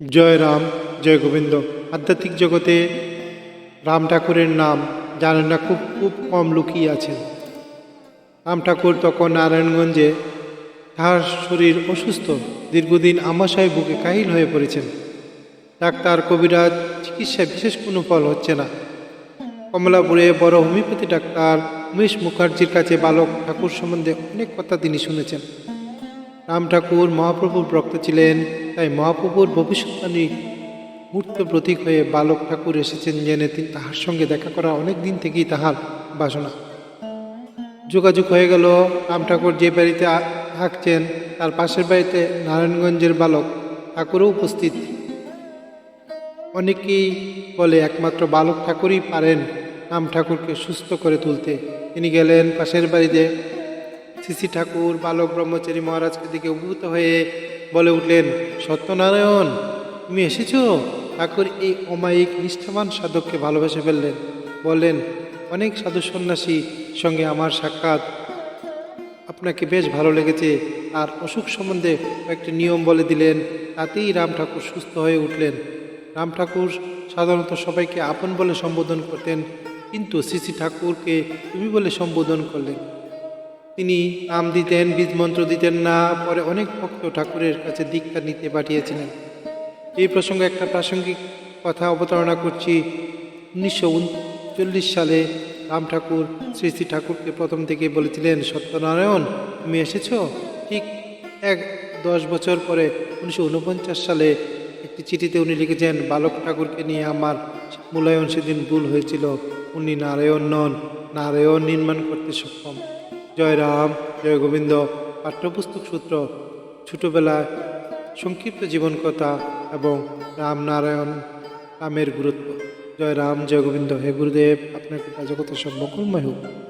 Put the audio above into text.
জয় রাম, জয় গোবিন্দ। আধ্যাত্মিক জগতে রাম ঠাকুরের নাম জানেন না খুব খুব কম লুকিয়ে আছেন রাম ঠাকুর তখন নারায়ণগঞ্জে তার শরীর অসুস্থ। দীর্ঘদিন আমাশয় বুকে কাহিল হয়ে পড়েছেন। ডাক্তার কবিরাজ চিকিৎসায় বিশেষ কোনো ফল হচ্ছে না। কমলাপুরে বড় হোমিওপ্যাথি ডাক্তার উমেশ মুখার্জির কাছে বালক ঠাকুর সম্বন্ধে অনেক কথা তিনি শুনেছেন। রাম ঠাকুর মহাপ্রভুর ভক্ত ছিলেন। তাই মহাপ্রভুর ভবিষ্যৎবাণী মূর্ত প্রতীক হয়ে বালক ঠাকুর এসেছেন জেনে তিনি তাহার সঙ্গে দেখা করা অনেক দিন থেকেই তাহার বাসনা। যোগাযোগ হয়ে গেল, রাম ঠাকুর যে বাড়িতে থাকছেন, তার পাশের বাড়িতে নারায়ণগঞ্জের বালক ঠাকুরও উপস্থিত। অনেকেই বলে একমাত্র বালক ঠাকুরই পারেন রাম ঠাকুরকে সুস্থ করে তুলতে। তিনি গেলেন পাশের বাড়িতে। শ্রী ঠাকুর, বালক, ব্রহ্মচারী মহারাজকে দিকে অভিভূত হয়ে বলে উঠলেন, সত্যনারায়ণ, তুমি এসেছ? ঠাকুর এই অমায়িক, নিষ্ঠাবান সাধককে ভালোবেসে ফেললেন। বললেন, অনেক সাধু সন্ন্যাসী সঙ্গে আমার সাক্ষাৎ। আপনাকে বেশ ভালো লেগেছে। আর অসুখ সম্বন্ধে কয়েকটি নিয়ম বলে দিলেন, তাতেই রাম ঠাকুর সুস্থ হয়ে উঠলেন। রাম ঠাকুর সাধারণত সবাইকে আপন বলে সম্বোধন করতেন, কিন্তু শ্রী ঠাকুরকে তুমি বলে সম্বোধন করলেন। তিনি নাম দিতেন, বীজ মন্ত্র দিতেন না, পরে অনেক ভক্ত ঠাকুরের কাছে দীক্ষা নিতে পাঠিয়েছিলেন। এই প্রসঙ্গে একটা প্রাসঙ্গিক কথা অবতারণা করছি। উনিশশো উনচল্লিশ সালে রাম ঠাকুর শ্রী শ্রী ঠাকুরকে প্রথম থেকে বলেছিলেন, সত্যনারায়ণ, তুমি এসেছ? ঠিক এক দশ বছর পরে উনিশশো উনপঞ্চাশ সালে একটি চিঠিতে উনি লিখেছেন, বালক ঠাকুরকে নিয়ে আমার মূল্যায়ন সেদিন ভুল হয়েছিল। উনি নারায়ণ নন, নারায়ণ নির্মাণ করতে সক্ষম। জয় রাম, জয় গোবিন্দ। পাঠ্যপুস্তক সূত্র, ছোটোবেলায় সংক্ষিপ্ত জীবনকথা এবং রামনারায়ণ রামের গুরুত্ব। জয় রাম, জয় গোবিন্দ। হে গুরুদেব, আপনার কৃপা জগতের সব মকলময় হোক।